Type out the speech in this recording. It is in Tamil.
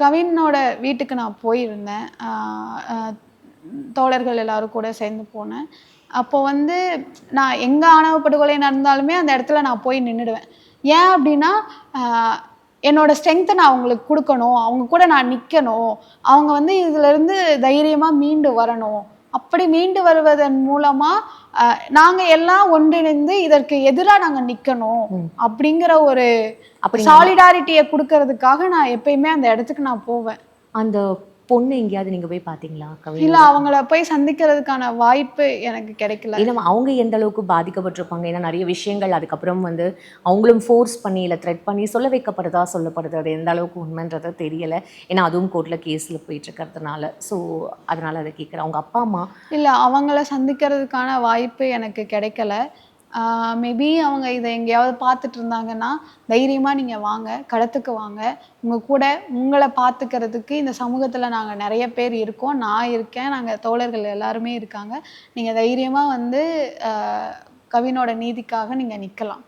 கவினோட வீட்டுக்கு நான் போயிருந்தேன். தோழர்கள் எல்லாரும் கூட சேர்ந்து போனேன். அப்போ வந்து நான் எங்கே ஆணவ படுகொலை நடந்தாலுமே அந்த இடத்துல நான் போய் நின்றுடுவேன் ஏன் அப்படின்னா என்னோட ஸ்ட்ரென்த்தை நான் அவங்களுக்கு கொடுக்கணும். அவங்க கூட நான் நிற்கணும் அவங்க வந்து இதுலேருந்து தைரியமாக மீண்டு வரணும். அப்படி மீண்டு வருவதன் மூலமாக நாங்கள் எல்லாம் ஒன்றிணைந்து இதற்கு எதிராக நாங்கள் நிற்கணும் அப்படிங்கிற ஒரு சாலிடாரிட்டியை கொடுக்கறதுக்காக நான் எப்பயுமே அந்த இடத்துக்கு நான் போவேன். அந்த பொண்ணு எங்கேயாவது நீங்க போய் பாத்தீங்களா? கவி இல்ல அவங்கள போய் சந்திக்கிறதுக்கான வாய்ப்பு எனக்கு கிடைக்கல. ஏன்னா அவங்க எந்த அளவுக்கு பாதிக்கப்பட்டிருப்பாங்க? ஏன்னா நிறைய விஷயங்கள் அதுக்கப்புறம் வந்து அவங்களும் ஃபோர்ஸ் பண்ணி இல்லை த்ரெட் பண்ணி சொல்ல வைக்கப்படுதா சொல்லப்படுது அது எந்த அளவுக்கு உண்மைன்றது தெரியல. ஏன்னா அதுவும் கோர்ட்டில் கேஸில் போயிட்டு இருக்கிறதுனால. ஸோ அதனால அதை கேட்குறேன் அவங்க அப்பா அம்மா? இல்ல அவங்கள சந்திக்கிறதுக்கான வாய்ப்பு எனக்கு கிடைக்கல. மேபி அவங்க இதை எங்கேயாவது பார்த்துட்டு இருந்தாங்கன்னா தைரியமாக நீங்கள் வாங்க களத்துக்கு வாங்க. உங்கள் கூட உங்களை பார்த்துக்கிறதுக்கு இந்த சமூகத்தில் நாங்கள் நிறைய பேர் இருக்கோம். நான் இருக்கேன் நாங்கள் தோழர்கள் எல்லாருமே இருக்காங்க. நீங்கள் தைரியமாக வந்து கவினோட நீதிக்காக நீங்கள் நிற்கலாம்